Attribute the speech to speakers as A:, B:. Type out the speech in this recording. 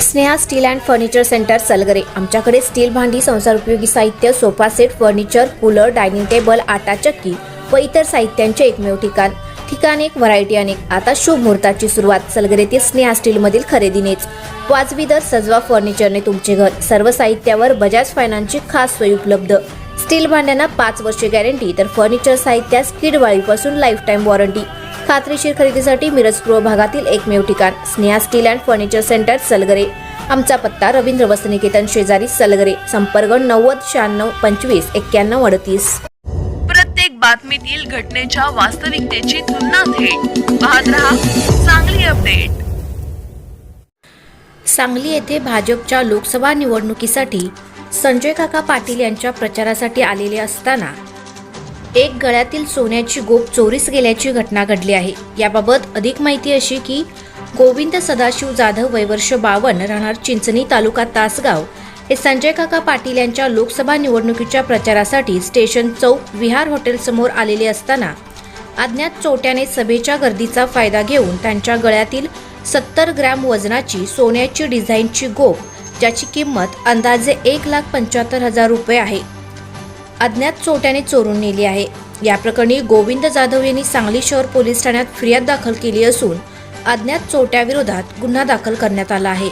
A: Sneha steel and furniture centre Salgare. आमच्याकडे steel भांडी संसार उपयोगी साहित्य sofa set furniture cooler dining table आटा चक्की व इतर साहित्यांचे एकमेव ठिकाण. ठिकाण एक व्हरायटी अनेक. आता शुभ मुहूर्ताची सुरुवात. सलगरे ते स्नेहा स्टीलमधील खरेदीनेच. वाजवी दर सजवा फर्निचरने तुमचे घर. सर्व साहित्यावर बजाज फायनान्सची खास सोय उपलब्ध. स्टील भांड्यांना पाच वर्षे गॅरंटी तर फर्निचर साहित्यास कीड वाळीपासून लाईफ टाईम वॉरंटी खात्रीशीर खरेदीसाठी मिरज पूर्व भागातील एकमेव ठिकाण. Sneha steel and furniture centre Salgare. आमचा पत्ता रवींद्र वसनिकेतन शेजारी सलगरे. संपर्क नव्वद शहाण्णव पंचवीस एक्क्याण्णव अडतीस.
B: बातमीतील घटनेच्या वास्तविकतेची तुलना थेट. पाहत रहा सांगली अपडेट.
A: सांगली येथे भाजपच्या लोकसभा निवडणुकीसाठी संजय काका पाटील यांच्या प्रचारासाठी आलेले असताना एक गळ्यातील सोन्याची गोप चोरीस गेल्याची घटना घडली आहे. याबाबत अधिक माहिती अशी की गोविंद सदाशिव जाधव वयवर्ष बावन राहणार चिंचणी तालुका तासगाव हे संजय काका पाटील यांच्या लोकसभा निवडणुकीच्या प्रचारासाठी स्टेशन चौक विहार हॉटेलसमोर आलेले असताना अज्ञात चोट्याने सभेच्या गर्दीचा फायदा घेऊन त्यांच्या गळ्यातील सत्तर ग्रॅम वजनाची सोन्याची डिझाईनची गोप ज्याची किंमत अंदाजे एक लाख पंच्याहत्तर हजार रुपये आहे. अज्ञात चोट्याने चोरून नेली आहे. या प्रकरणी गोविंद जाधव यांनी सांगली शहर पोलीस ठाण्यात फिर्याद दाखल केली असून अज्ञात चोट्याविरोधात गुन्हा दाखल करण्यात आला आहे.